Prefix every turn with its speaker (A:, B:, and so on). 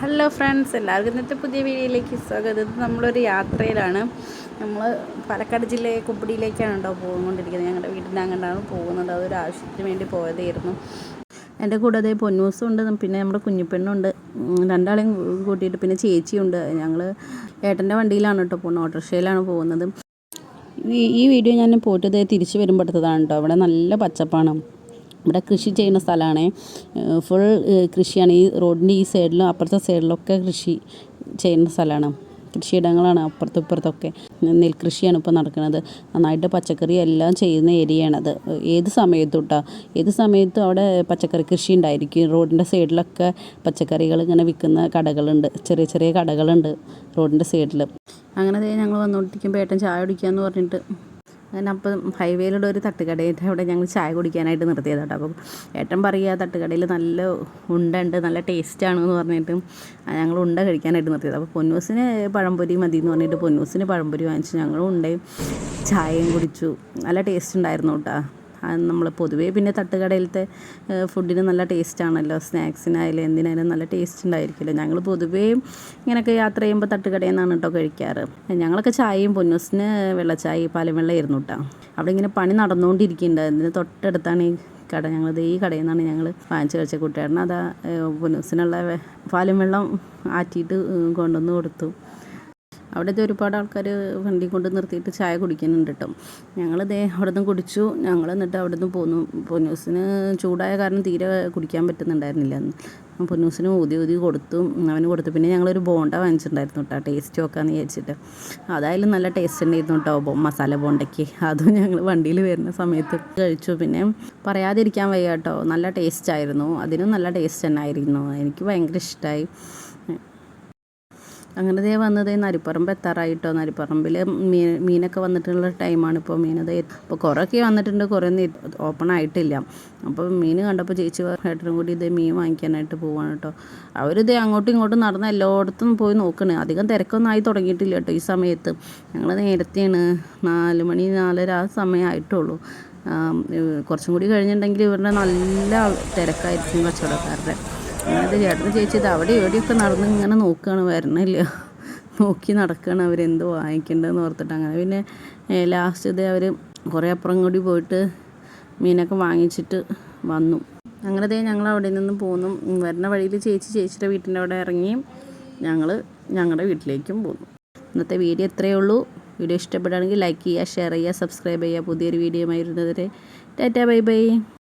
A: Hello friends എല്ലാവർക്കും ഇന്നത്തെ പുതിയ വീഡിയോയിലേക്ക് സ്വാഗതം. നമ്മളൊരു യാത്രയിലാണ്. നമ്മൾ പാലക്കാട് ജില്ലയിലെ കുമ്പിടിയിലേക്കാണ് കേട്ടോ പോകൊണ്ടിരിക്കുന്നത് ഞങ്ങളുടെ വീടിന്റെ അങ്ങോട്ടാണ് പോകുന്നത്. അതൊരു ആവശ്യത്തിന് വേണ്ടി പോയതായിരുന്നു. എന്റെ കൂടെ അതേ പൊന്നൂസും ഉണ്ട് പിന്നെ നമ്മുടെ കുഞ്ഞിപ്പെണ്ണുണ്ട്. രണ്ടാളെയും കൂട്ടിയിട്ട് പിന്നെ ചേച്ചിയുണ്ട്. ഞങ്ങൾ ഏട്ടന്റെ വണ്ടിയിലാണ് കേട്ടോ പോകുന്നത്. ഓട്ടോറിക്ഷയിലാണ് പോകുന്നത്. ഈ വീഡിയോ ഞാൻ പോയിട്ട് തിരിച്ചു വരുമ്പോൾ കേട്ടോ. അവിടെ നല്ല പച്ചപ്പാണ്. ഇവിടെ കൃഷി ചെയ്യുന്ന സ്ഥലമാണ്. ഫുൾ കൃഷിയാണ്. ഈ റോഡിന്റെ ഈ സൈഡിലും അപ്പുറത്തെ സൈഡിലൊക്കെ കൃഷി ചെയ്യുന്ന സ്ഥലമാണ്. കൃഷിയിടങ്ങളാണ് അപ്പുറത്തും ഇപ്പുറത്തൊക്കെ. നെൽകൃഷിയാണ് ഇപ്പോൾ നടക്കുന്നത്. നന്നായിട്ട് പച്ചക്കറി എല്ലാം ചെയ്യുന്ന ഏരിയയാണത് ഏത് സമയത്തും കേട്ടോ ഏത് സമയത്തും അവിടെ പച്ചക്കറി കൃഷി ഉണ്ടായിരിക്കും. റോഡിന്റെ സൈഡിലൊക്കെ പച്ചക്കറികൾ ഇങ്ങനെ വിൽക്കുന്ന കടകളുണ്ട്. ചെറിയ ചെറിയ കടകളുണ്ട് റോഡിന്റെ സൈഡിൽ അങ്ങനെ ഞങ്ങൾ വന്നുകൊണ്ടിരിക്കുമ്പോൾ ഏട്ടൻ ചായ കുടിക്കുക എന്ന് പറഞ്ഞിട്ട് അങ്ങനെ അപ്പം ഹൈവേയിലൂടെ ഒരു തട്ടുകടയുടെ അവിടെ ഞങ്ങൾ ചായ കുടിക്കാനായിട്ട് നിർത്തിയത് കേട്ടോ അപ്പം ഏട്ടൻ പറയുക തട്ടുകടയിൽ നല്ല ഉണ്ടുണ്ട് നല്ല ടേസ്റ്റാണ് എന്ന് പറഞ്ഞിട്ട് ഞങ്ങൾ ഉണ്ട കഴിക്കാനായിട്ട് നിർത്തിയത്. അപ്പോൾ പൊന്നൂസിന് പഴംപൊരി മതി എന്ന് പറഞ്ഞിട്ട് പൊന്നൂസിന് പഴംപൊരി വാങ്ങിച്ചു ഞങ്ങളും ഉണ്ടയും ചായയും കുടിച്ചു. നല്ല ടേസ്റ്റ് ഉണ്ടായിരുന്നു കേട്ടോ. നമ്മൾ പൊതുവേ പിന്നെ തട്ടുകടയിലത്തെ ഫുഡിന് നല്ല ടേസ്റ്റ് ആണല്ലോ. സ്നാക്സിനായാലും എന്തിനായാലും നല്ല ടേസ്റ്റ് ഉണ്ടായിരിക്കില്ല. ഞങ്ങൾ പൊതുവേ ഇങ്ങനെയൊക്കെ യാത്ര ചെയ്യുമ്പോൾ തട്ടുകടയിൽ നിന്നാണ് കേട്ടോ കഴിക്കാറ്. ഞങ്ങളൊക്കെ ചായയും പൊന്നൂസിന് വെള്ളച്ചായ പാലും വെള്ളമായിരുന്നു കേട്ടോ. അവിടെ ഇങ്ങനെ പണി നടന്നുകൊണ്ടിരിക്കുന്നുണ്ട്. അതിന് തൊട്ടടുത്താണ് ഈ കട. ഞങ്ങളത് ഈ കടയിൽ നിന്നാണ് ഞങ്ങൾ വാങ്ങിച്ച് കഴിച്ച കുട്ടിയേട്ടൻ അതാ പൊന്നൂസിനുള്ള പാലും വെള്ളം ആറ്റിയിട്ട് കൊണ്ടുവന്ന് കൊടുത്തു. അവിടുത്തെ ഒരുപാട് ആൾക്കാർ വണ്ടി കൊണ്ട് നിർത്തിയിട്ട് ചായ കുടിക്കുന്നുണ്ട് കേട്ടോ. ഞങ്ങൾ ദേ അവിടെ നിന്ന് കുടിച്ചു. ഞങ്ങൾ എന്നിട്ട് അവിടെ നിന്ന് പോന്നു. പൊന്നൂസിന് ചൂടായ കാരണം തീരെ കുടിക്കാൻ പറ്റുന്നുണ്ടായിരുന്നില്ല. അന്ന് പൊന്നൂസിന് ഊതി ഊതി കൊടുത്തു. അവന് കൊടുത്തു. പിന്നെ ഞങ്ങളൊരു ബോണ്ട വാങ്ങിച്ചിട്ടുണ്ടായിരുന്നു കേട്ടോ. ടേസ്റ്റ് നോക്കാമെന്ന് വിചാരിച്ചിട്ട്. അതായാലും നല്ല ടേസ്റ്റ് ഉണ്ടായിരുന്നു കേട്ടോ. മസാല ബോണ്ടയ്ക്ക്. അതും ഞങ്ങൾ വണ്ടിയിൽ വരുന്ന സമയത്ത് കഴിച്ചു. പിന്നെ പറയാതിരിക്കാൻ വയ്യ കേട്ടോ. നല്ല ടേസ്റ്റ് ആയിരുന്നു. അതിനും നല്ല ടേസ്റ്റ് തന്നെ ആയിരുന്നു എനിക്ക് ഭയങ്കര ഇഷ്ടമായി അങ്ങനെ ദേ വന്നത് നരിപ്പറമ്പ് എത്താറായിട്ടോ. നരിപ്പറമ്പിൽ മീൻ മീനൊക്കെ വന്നിട്ടുള്ള ടൈമാണ് ഇപ്പോൾ മീനത്. ഇപ്പോൾ കുറേയൊക്കെ വന്നിട്ടുണ്ട് കുറേ ഓപ്പൺ ആയിട്ടില്ല. അപ്പോൾ മീൻ കണ്ടപ്പോൾ ചേച്ചി ഏട്ടനും കൂടി ഇത് മീൻ വാങ്ങിക്കാനായിട്ട് പോവാണ് കേട്ടോ അവരിത് അങ്ങോട്ടും ഇങ്ങോട്ടും നടന്ന് എല്ലായിടത്തും പോയി നോക്കണേ. അധികം തിരക്കൊന്നും ആയി തുടങ്ങിയിട്ടില്ല കേട്ടോ ഈ സമയത്ത്. ഞങ്ങൾ നേരത്തെയാണ് നാല് മണി നാലര ആ സമയമായിട്ടുള്ളൂ. കുറച്ചും കൂടി കഴിഞ്ഞിട്ടുണ്ടെങ്കിൽ ഇവരുടെ നല്ല തിരക്കായിരിക്കും കച്ചവടക്കാരുടെ. അങ്ങനത്തെ ചേട്ടന് ചേച്ചി ഇത് അവിടെ എവിടെയൊക്കെ നടന്ന് ഇങ്ങനെ നോക്കുകയാണ് വരണില്ല. നോക്കി നടക്കുകയാണ് അവരെന്ത് വാങ്ങിക്കേണ്ടതെന്ന് ഓർത്തിട്ട് അങ്ങനെ. പിന്നെ ലാസ്റ്റ് ഇത് അവർ കുറേ അപ്പുറം കൂടി പോയിട്ട് മീനൊക്കെ വാങ്ങിച്ചിട്ട് വന്നു. അങ്ങനെ ദേ ഞങ്ങൾ അവിടെ നിന്ന് പോന്നു. വരുന്ന വഴിയിൽ ചേച്ചി ചേച്ചിയുടെ വീട്ടിന്റെ അവിടെ ഇറങ്ങി ഞങ്ങൾ ഞങ്ങളുടെ വീട്ടിലേക്കും പോന്നു. ഇന്നത്തെ വീഡിയോ ഇത്രയേ ഉള്ളൂ. വീഡിയോ ഇഷ്ടപ്പെടുകയാണെങ്കിൽ ലൈക്ക് ചെയ്യുക ഷെയർ ചെയ്യുക സബ്സ്ക്രൈബ് ചെയ്യുക. പുതിയൊരു വീഡിയോ ആയിരുന്നവരെ ടാറ്റാ ബൈ ബൈ.